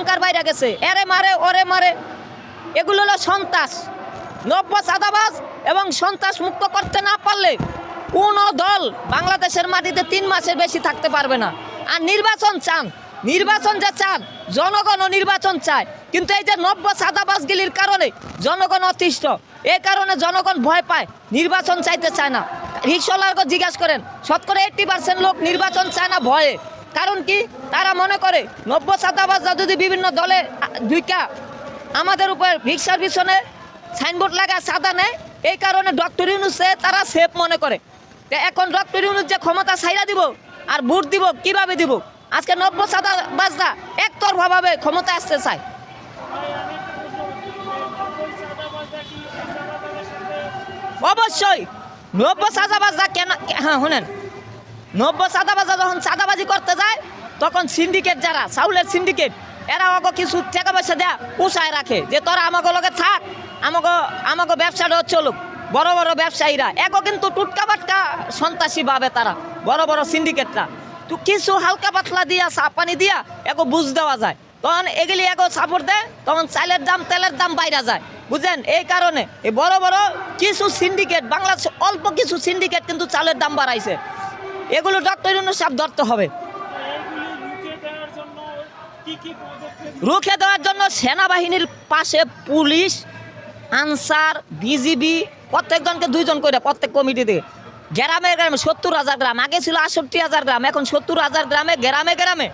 অহংকার বাইরে গেছে। এরে মারে, ওরে মারে। এগুলো হলো সন্ত্রাস। নব্য সাদাবাজ এবং সন্ত্রাস মুক্ত করতে না পারলে কোনো দল বাংলাদেশের মাটিতে তিন মাসের বেশি থাকতে পারবে না। আর নির্বাচন চান। নির্বাচন যে চান, জনগণও নির্বাচন চায়। কিন্তু এই যে নব্য সাদাবাজগিলির কারণে জনগণ অতিষ্ঠ এই কারণে জনগণ ভয় পায়, নির্বাচন চাইতে চায় না। রিক্সাওয়ালাকে জিজ্ঞাসা করেন, শতকরা এইট্টি পার্সেন্ট লোক নির্বাচন চায় না, ভয়ে। কারণ কি? তারা মনে করে নব্য সাদাবাজরা যদি বিভিন্ন দলে দুইটা আমাদের উপর রিক্সার পিছনে সাইনবোর্ড লাগা সাদা নেয়, এই কারণে ডক্টর ইউনুসে তারা সেফ মনে করে। এখন ডক্টর ইউনুস যে ক্ষমতা ছাইরা দিব আর ভোট দিব, কীভাবে দিব? আজকে নব্য সাদা বাজরা একতরফাভাবে ক্ষমতা আসতে চায়। অবশ্যই নব্য সাদাবাজরা কেন হ্যাঁ শুনেন। নব্য সাদাবাজা যখন চাঁদাবাজি করতে যায়, তখন সিন্ডিকেট যারা, চাউলের সিন্ডিকেট এরা আমাকে কিছু টাকা পয়সা দেয়া উষায় রাখে যে তোরা আমাকে লগে থাক, আমাকে আমাকে ব্যবসাটা চলুক। বড় বড় ব্যবসায়ীরা, এগো কিন্তু টুটকা বাটকা সন্ত্রাসী ভাবে তারা, বড় বড় সিন্ডিকেটরা তো কিছু হালকা পাতলা দিয়া চা পানি দিয়া এগো বুঝ দেওয়া যায়। তখন এগুলি এগো সাপোর্ট দেয়, তখন চালের দাম, তেলের দাম বাইরা যায়। বুঝলেন এই কারণে এই বড় বড় কিছু সিন্ডিকেট বাংলাদেশ অল্প কিছু সিন্ডিকেট কিন্তু চালের দাম বাড়াইছে। এগুলো ডক্টর জন্য সাপ ধরতে হবে। রুখে দেওয়ার জন্য সেনাবাহিনীর পাশে পুলিশ, আনসার বিজিবি প্রত্যেকজনকে দুইজন করে প্রত্যেক কমিটিতে। গ্রামে গ্রামে সত্তর হাজার গ্রাম, আগে ছিল আটষট্টি হাজার গ্রাম, এখন সত্তর হাজার গ্রামে গ্রামে গ্রামে।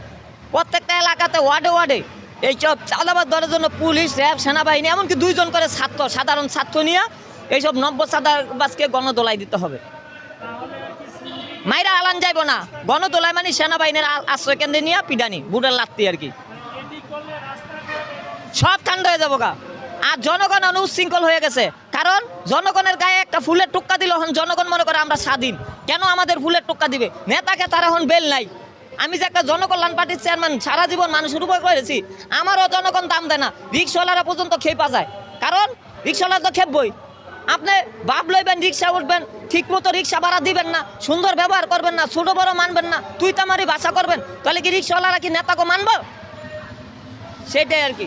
প্রত্যেকটা এলাকাতে ওয়ার্ডে ওয়ার্ডে। এইসব চাঁদাবাদ ধরার জন্য পুলিশ, র্যাব, সেনাবাহিনী, এমনকি দুইজন করে ছাত্র, সাধারণ ছাত্র নিয়ে এইসব নব্য চাঁদাবাজকে গণদোলাই দিতে হবে তাহলে আর কি সিন্ডিকেট মাইরা আলান যাইব না। গণদোলাই মানে সেনাবাহিনীর আশ্রয় কেন্দ্রে নিয়ে পিডানি বুড়ের লাত্তি আর কি। সব ঠান্ডা হয়ে যাব গা। আর জনগণ উচ্ছৃঙ্খল হয়ে গেছে। কারণ জনগণের গায়ে একটা ফুলের টুক্কা দিল এখন জনগণ মনে করে আমরা স্বাধীন। কেন আমাদের ফুলের টুক্কা দিবে? নেতাকে তারা এখন বেল নাই। আমি যে একটা জনকল্যাণ পার্টির চেয়ারম্যান সারা জীবন মানুষের উপর করেছি, আমারও জনগণ দাম দেয় না। রিক্সাওয়ালারা পর্যন্ত খেপা যায়। কারণ রিক্সাওয়ালা তো খেপবই। আপনি বাপ লইবেন, রিক্সা উঠবেন ঠিক মতো রিক্সা ভাড়া দিবেন না, সুন্দর ব্যবহার করবেন না, ছোট বড় মানবেন না, তুই তামারি ভাষা করবেন, তাহলে কি রিক্সাওয়ালারা কি নেতাকে মানব? সেটাই আর কি।